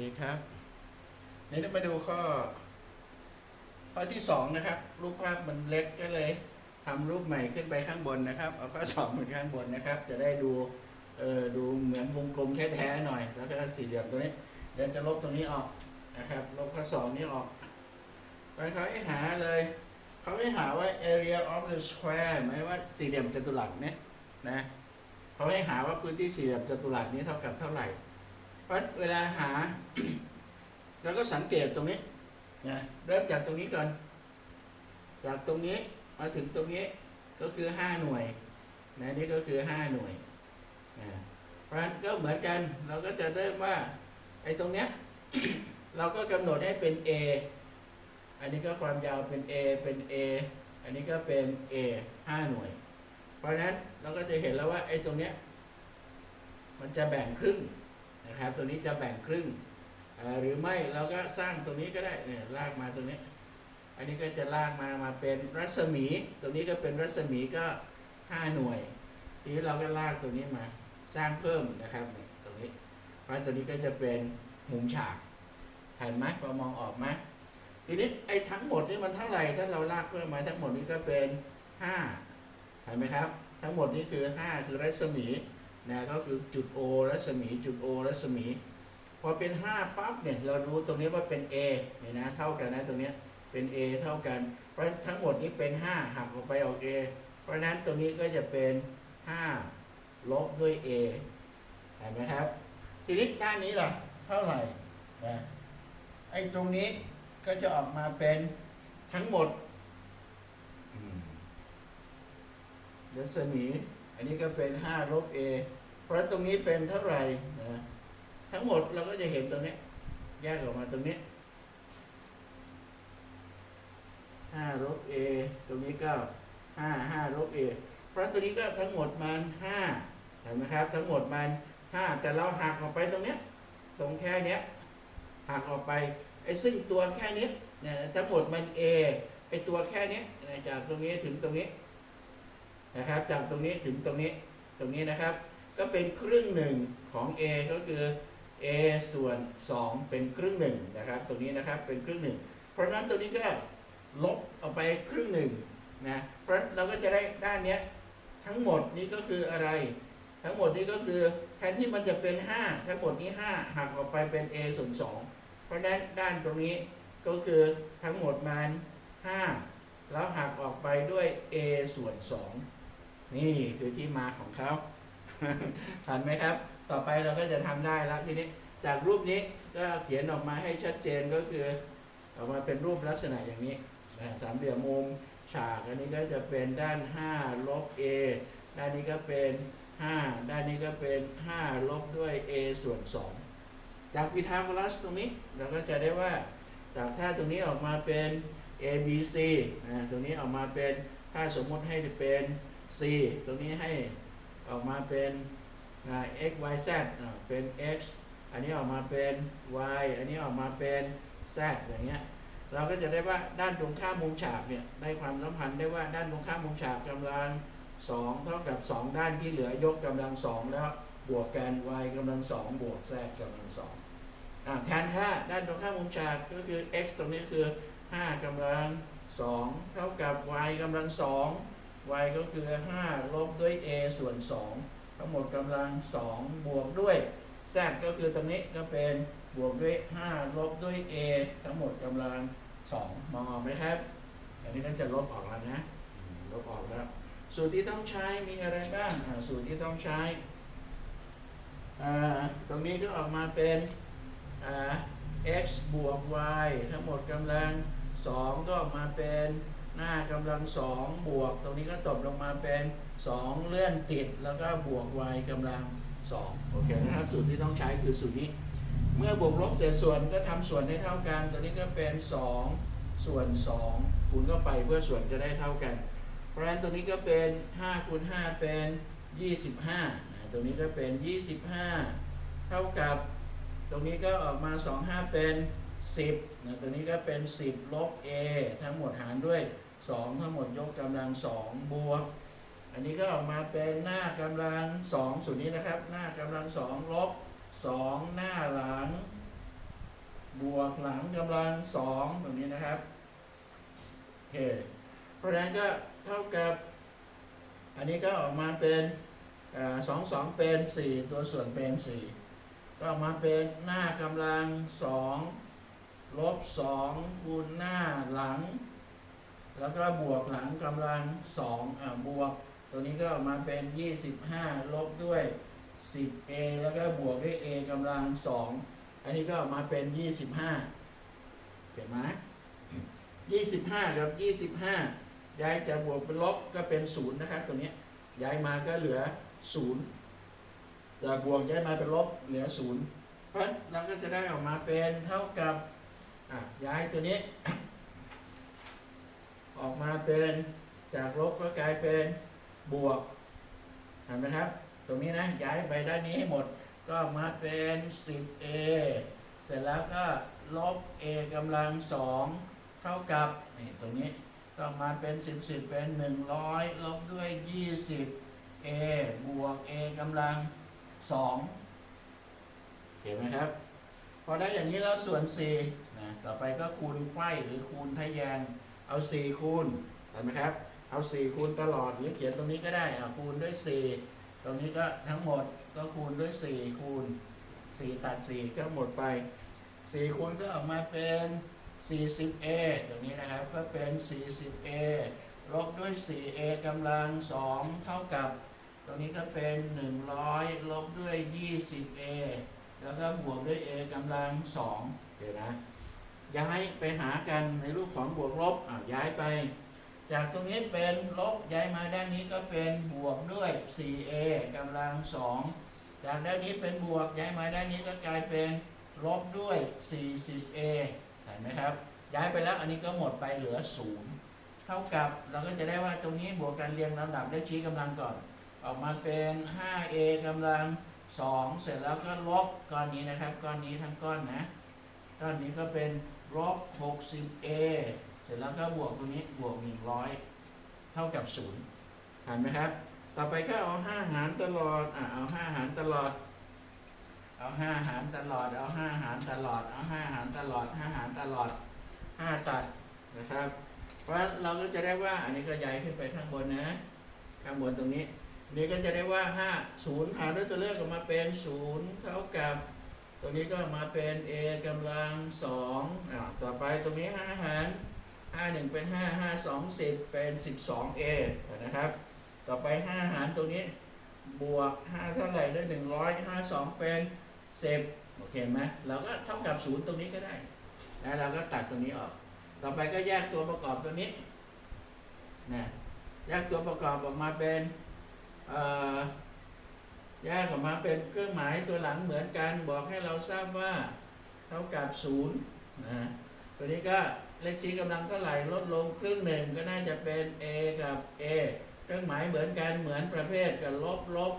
ดีครับ นี่เรามาดูข้อ ข้อที่สองนะครับ รูปภาพมันเล็กก็เลยทำรูปใหม่ขึ้นไปข้างบนนะครับ เอาข้อสองขึ้นข้างบนนะครับ จะได้ดู เออดูเหมือนวงกลมแท้ๆหน่อย แล้วก็สี่เหลี่ยมตัวนี้ เดี๋ยวจะลบตรงนี้ออกนะครับ ลบข้อสองนี้ออกไปเขาให้หาเลย เขาให้หาว่า area of the square หมายว่าสี่เหลี่ยมจัตุรัสเนี่ยนะ เขาให้หาว่าพื้นที่สี่เหลี่ยมจัตุรัสนี้เท่ากับเท่าไหร่ เพราะเวลาหาเราก็สังเกตตรงนี้นะเริ่มจากตรงนี้ก่อน จากตรงนี้มาถึงตรงนี้ก็คือ 5 หน่วยนะนี่ก็คือ 5 หน่วยนะเพราะฉะนั้นก็เหมือนกันเราก็จะเริ่มว่าไอ้ตรงเนี้ยเราก็กำหนดให้เป็น A อันนี้ก็ความยาวเป็น A เป็น A อันนี้ก็เป็น A 5 หน่วย เพราะฉะนั้นเราก็จะเห็นแล้วว่าไอ้ตรงเนี้ยมันจะแบ่งครึ่ง นะครับตัวนี้จะแบ่งครึ่งหรือไม่เราก็สร้างตรงนี้ก็ได้เนี่ยลากมาตรงนี้ อันนี้ก็จะลากมามาเป็นรัศมี ตรงนี้ก็เป็นรัศมีก็ 5 หน่วย ทีนี้เราก็ลากตรงนี้มาสร้างเพิ่มนะครับตรงนี้ เพราะตัวนี้ก็จะเป็นมุมฉากเห็นไหมพอมองออกไหมทีนี้ไอ้ทั้งหมดนี่มันเท่าไหร่ถ้าเราลากเพิ่มมาทั้งหมดนี้ก็เป็น5เห็นไหมครับ ทั้งหมดนี้คือ 5 คือรัศมี นะก็คือจุด O รัศมีจุด O รัศมี พอเป็น 5ปั๊บเนี่ยเรารู้ตรงนี้ว่าเป็น A เนี่ยนะเท่ากันนะตรงนี้เป็น A เท่ากัน เพราะทั้งหมดนี้เป็น 5 หักออกไปออก A เพราะนั้นตรงนี้ก็จะเป็น 5 ลบด้วย A เห็นไหมครับ ทีนี้ด้านนี้ล่ะ เท่าไหร่นะไอ้ตรงนี้ก็จะออกมาเป็นทั้งหมดรัศมี อันนี้ก็เป็น5ลบ A เพราะตรงนี้เป็นเท่าไหร่นะทั้งหมดเราก็จะเห็นตรงนี้แยกออกมาตรงนี้ห้าลบ a ตรงนี้ก็ห้าห้าลบ a เพราะตัวนี้ก็ทั้งหมดมันห้าเห็นไหมครับ ทั้งหมดมันห้าแต่เราหักออกไปตรงเนี้ยตรงแค่เนี้ยหักออกไปไอ้ซึ่งตัวแค่นี้เนี่ยทั้งหมดมัน a ไอ้ตัวแค่นี้จากตรงนี้ถึงตรงนี้ นะครับจากตรงนี้ถึงตรงนี้ตรงนี้นะครับ ก็เป็นครึ่งหนึ่งของ a ก็คือ a ส่วน 2 เป็นครึ่งหนึ่งนะครับ ตรงนี้นะครับเป็นครึ่งหนึ่งเพราะฉะนั้นตัวนี้ก็ลบออกไปครึ่งหนึ่งนะเพราะเราก็จะได้ด้านเนี้ยทั้งหมดนี้ก็คืออะไร ทั้งหมดนี้ก็คือแทนที่มันจะเป็น 5 ทั้งหมดนี้ 5หักออกไปเป็น a ส่วน 2 เพราะฉะนั้นด้านตรงนี้ก็คือทั้งหมดมัน 5 แล้วหักออกไปด้วย a ส่วน 2 นี่คือที่มาของเขาทันไหมครับ ต่อไปเราก็จะทำได้แล้วทีนี้ จากรูปนี้ก็เขียนออกมาให้ชัดเจนก็คือ ออกมาเป็นรูปลักษณะอย่างนี้สามเหลี่ยมมุมฉากอันนี้ก็จะเป็นด้าน5ลบ a ด้านนี้ก็เป็น 5 ด้านนี้ก็เป็น5ลบด้วย a ส่วน 2 จากพีทาโกรัสตรงนี้เราก็จะได้ว่าจากท่าตรงนี้ออกมาเป็น a b c นะตรงนี้ออกมาเป็นถ้าสมมติให้เป็น c ตรงนี้ให้ออกมาเป็น x y z เป็น x อันนี้ออกมาเป็น y อันนี้ออกมาเป็น z อย่างเงี้ยเราก็จะได้ว่าด้านตรงข้ามมุมฉากเนี่ยได้ความสัมพันธ์ได้ว่าด้านตรงข้ามมุมฉากกำลัง 2 เท่ากับ 2 ด้านที่เหลือยกกำลัง 2 แล้วบวกกัน y กำลัง 2 บวก z กำลัง2อแทนค่าด้านตรงข้ามมุมฉากก็คือ x ตรงนี้คือ 5กำลัง 2 เท่ากับ y กำลัง 2 y ก็คือ 5 ลบด้วย a ส่วน 2 ทั้งหมดกำลัง 2 บวกด้วย z ก็คือตรงนี้ก็เป็นบวกด้วย 5 ลบด้วย a ทั้งหมดกำลัง 2 มองออกไหมครับ อันนี้ก็จะลบออกแล้วนะ ลบออกแล้ว สูตรที่ต้องใช้มีอะไรบ้าง สูตรที่ต้องใช้ ตรงนี้ก็ออกมาเป็นอ่า x บวก y ทั้งหมดกำลัง 2 ก็ออกมาเป็น หน้ากำลัง2บวก ตรงนี้ก็ตกลงมาเป็น2เลื่อนติดแล้วก็บวก y กำลัง2โอเคนะครับสูตรที่ต้องใช้คือสูตรนี้ เมื่อบวกลบเศษส่วนก็ทำส่วนให้เท่ากัน ตัวนี้ก็เป็น2ส่วน2คูณเข้าไปเพื่อส่วนจะได้เท่ากัน เพราะฉะนั้นตัวนี้ก็เป็น5คูณ5เป็น 25นะตัวนี้ก็เป็น 25 เท่ากับ ตรงนี้ก็ออกมา 25 เป็น 10นะตัวนี้ก็เป็น 10 ลบ a ทั้งหมดหารด้วย 2ทั้งหมดยกกำลัง2บวก อันนี้ก็ออกมาเป็นหน้ากำลัง2ส่วนนี้นะครับ หน้ากำลัง2ลบ2หน้าหลัง บวกหลังกำลังสองตรงนี้นะครับโอเคเพราะฉะนั้นก็เท่ากับ อันนี้ก็ออกมาเป็นสองสองเป็นสี่ตัวส่วนเป็นสี่ก็ออกมาเป็นหน้ากำลังสองลบสองคูณหน้า แล้วก็บวกหลังกำลังสองอ่าบวก ตัวนี้ก็มาเป็น 25 ลบด้วย 10a แล้วก็บวกด้วย a กำลังสองอันนี้ก็มาเป็น 25 เห็นไหม25กับ 25 ย้ายจากบวกเป็นลบก็เป็นศูนย์นะครับตัวนี้ย้ายมาก็เหลือศูนย์จากบวกย้ายมาเป็นลบเหลือศูนย์เพราะเราก็จะได้ออกมาเป็นเท่ากับย้ายตัวนี้ ออกมาเป็นจากลบก็กลายเป็นบวกเห็นไหมครับ ตรงนี้นะย้ายไปด้านนี้ให้หมดก็มาเป็น 10a เสร็จแล้วก็ลบ a กำลังสองเท่ากับนี่ตรงนี้ก็มาเป็น 10 10 เป็น 100 ลบด้วย 20 a บวก a กำลัง2เห็นไหมครับ พอได้อย่างนี้แล้วส่วน4นะต่อไปก็คูณไขว้หรือคูณทะแยง เอา 4 คูณเห็นไหมครับ เอา 4 คูณตลอดหรือเขียนตรงนี้ก็ได้คูณด้วย 4 ตรงนี้ก็ทั้งหมดก็คูณด้วย 4 คูณ 4 ตัด 4 ก็หมดไป 4 คูณก็ออกมาเป็น 40a ตรงนี้นะครับก็เป็น 40a ลบด้วย 4a กำลัง 2 เท่ากับ ตรงนี้ก็เป็น 100 ลบด้วย 20a แล้วก็บวกด้วย a กำลัง 2 เดี๋ยวนะ ย้ายไปหากันในรูปของบวกลบอะย้ายไป จากตรงนี้เป็นลบย้ายมาด้านนี้ก็เป็นบวกด้วย 4a กำลัง 2 จากด้านนี้เป็นบวกย้ายมาด้านนี้ก็กลายเป็นลบด้วย 40a เห็นไหมครับ ย้ายไปแล้วอันนี้ก็หมดไปเหลือ 0 เท่ากับเราก็จะได้ว่าตรงนี้บวกกันเรียงลำดับได้ชี้กำลังก่อน ออกมาเป็น 5a กำลัง 2 เสร็จแล้วก็ลบก้อนนี้นะครับ ก้อนนี้ทั้งก้อนนะ ก้อนนี้ก็เป็น ลบ 60a เสร็จแล้วก็บวกตรงนี้บวก 100 เท่ากับ0เห็นไหมครับ ต่อไปก็เอา 5 หารตลอด อะ เอา 5 หารตลอด เอาห้าหารตลอด เอาห้าหารตลอด เอาห้าหารตลอดห้าหารตลอดห้าตัดนะครับ เพราะเราก็จะได้ว่าอันนี้ก็ย้ายขึ้นไปข้างบนนะ ข้างบนตรงนี้ นี่ก็จะได้ว่าห้าศูนย์หารด้วยตัวเลขออกมาเป็นศูนย์เท่ากับ ตรงนี้ก็มาเป็น a กำลังสองอ่าต่อไปตรงนี้ห้าหารห้าหนึ่งเป็นห้าห้าสองสิบเป็นสิบสอง a นะครับ ต่อไปห้าหารตรงนี้บวกห้าเท่าไหร่ได้หนึ่งร้อยห้าสองเป็นสิบโอเคไหมเราก็เท่ากับศูนย์ตรงนี้ก็ได้แล้วเราก็ตัดตรงนี้ออก ต่อไปก็แยกตัวประกอบตัวนี้นะแยกตัวประกอบออกมาเป็นเอ่อ แยกออกมาเป็นเครื่องหมายตัวหลังเหมือนกันบอกให้เราทราบว่าเท่ากับศูนย์นะตัวนี้ก็เลขชี้กำลังเท่าไหร่ลดลงครึ่งหนึ่งก็น่าจะเป็น a กับ a เครื่องหมายเหมือนกันเหมือนประเภทกับลบลบ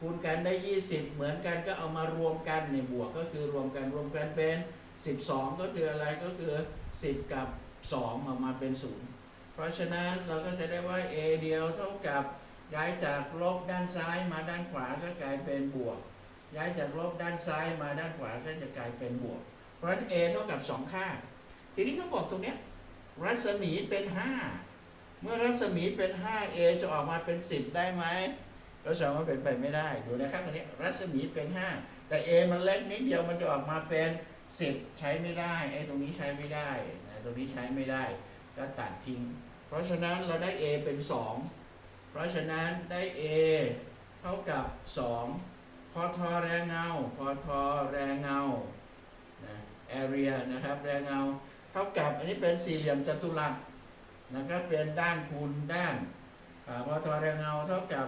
คูณกันได้ 20 เหมือนกันก็เอามารวมกันในบวกก็คือรวมกันรวมกันเป็น 12 ก็คืออะไรก็คือ 10 กับ 2 ออกมาเป็น 0 เพราะฉะนั้นเราก็จะได้ว่า a เดียวเท่ากับ ย้ายจากลบด้านซ้ายมาด้านขวาก็กลายเป็นบวก ย้ายจากลบด้านซ้ายมาด้านขวาก็จะกลายเป็นบวก เพราะฉะนั้น a เท่ากับ 2 ค่า ทีนี้เขาบอกตรงเนี้ยรัศมีเป็น 5 เมื่อรัศมีเป็น 5a จะออกมาเป็น 10 ได้ไหมเราสามว่าเป็นไปไม่ได้ดูนะครับอันนี้รัศมีเป็น 5 แต่ a มันเล็กนิดเดียวมันจะออกมาเป็น 10 ใช้ไม่ได้ไอ้ตรงนี้ใช้ไม่ได้นะตรงนี้ใช้ไม่ได้ก็ตัดทิ้ง เพราะฉะนั้นเราได้ a เป็น 2 ราะฉะนั้นได้ a เท่ากับ 2 พอทอแรงเงา พอทอแรงเงานะ area นะครับ แรงเงา เท่ากับอันนี้เป็นสี่เหลี่ยมจัตุรัสนะครับเป็นด้านคูณด้านอพอทอแรงเงาเท่ากับ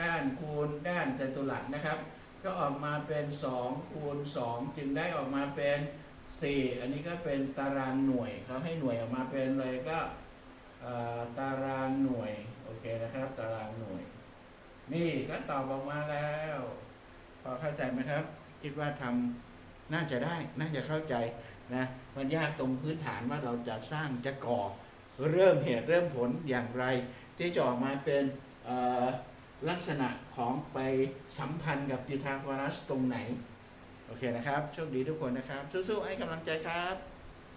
ด้านคูณด้านจัตุรัสนะครับ ก็ออกมาเป็น 2 คูณ 2 จึงได้ออกมาเป็น 4 อันนี้ก็เป็นตารางหน่วยเขาให้หน่วยออกมาเป็นเลยก็ตารางหน่วย โอเคนะครับ ตารางหน่วย นี่ก็ตอบออกมาแล้ว พอเข้าใจไหมครับ คิดว่าทำน่าจะได้ น่าจะเข้าใจนะมันยากตรงพื้นฐานว่าเราจะสร้างจะก่อ เริ่มเหตุเริ่มผลอย่างไร ที่จะออกมาเป็นลักษณะของไปสัมพันธ์กับพีทาโกรัสตรงไหน โอเคนะครับ โชคดีทุกคนนะครับ สู้ๆให้กำลังใจครับ